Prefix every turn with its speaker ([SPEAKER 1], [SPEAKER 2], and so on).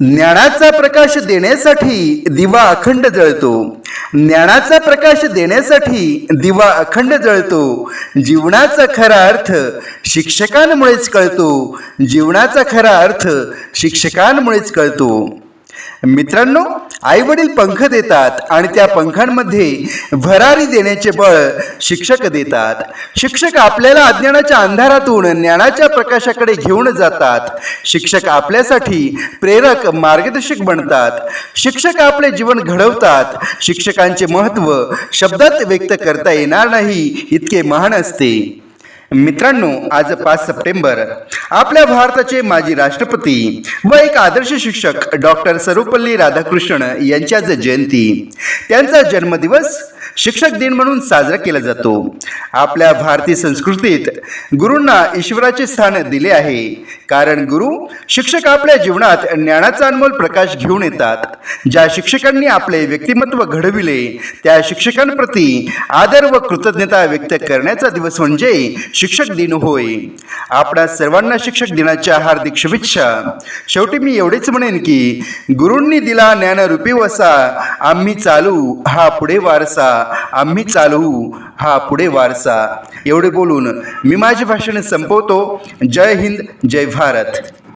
[SPEAKER 1] ज्ञानाचा प्रकाश देण्यासाठी दिवा अखंड जळतो. ज्ञानाचा प्रकाश देण्यासाठी दिवा अखंड जळतो. जीवनाचा खरा अर्थ शिक्षकांमुळेच कळतो. जीवनाचा खरा अर्थ शिक्षकांमुळेच कळतो. मित्रांनो आई वडील पंख देतात आणि त्या पंखांमध्ये भरारी देण्याचे बळ शिक्षक देतात. शिक्षक आपल्याला अज्ञानाच्या अंधारातून ज्ञानाच्या प्रकाशाकडे घेऊन जातात. शिक्षक आपल्यासाठी प्रेरक मार्गदर्शक बनतात. शिक्षक आपले जीवन घडवतात. शिक्षकांचे महत्त्व शब्दात व्यक्त करता येणार नाही इतके महान असते. मित्रांनो आज पाच सप्टेंबर. आपल्या भारताचे माजी राष्ट्रपती व एक आदर्श शिक्षक डॉक्टर सर्वपल्ली राधाकृष्णन यांची आज जयंती. त्यांचा जन्मदिवस शिक्षक दिन म्हणून साजरा केला जातो. आपल्या भारतीय संस्कृतीत गुरूंना ईश्वराचे स्थान दिले आहे. कारण गुरु शिक्षक आपल्या जीवनात ज्ञानाचा अनमोल प्रकाश घेऊन येतात. ज्या शिक्षकांनी आपले व्यक्तिमत्व घडविले त्या शिक्षकांप्रती आदर व कृतज्ञता व्यक्त करण्याचा दिवस म्हणजे शिक्षक दिन होय. आपणा सर्वांना शिक्षक दिनाच्या हार्दिक शुभेच्छा. शेवटी मी एवढेच म्हणेन की गुरूंनी दिला ज्ञानरूपी वसा आम्ही चालू हा पुढे वारसा. आम्ही चालवू हा पुढे वारसा. एवढे बोलून मी माझे भाषण संपवतो. जय हिंद जय भारत.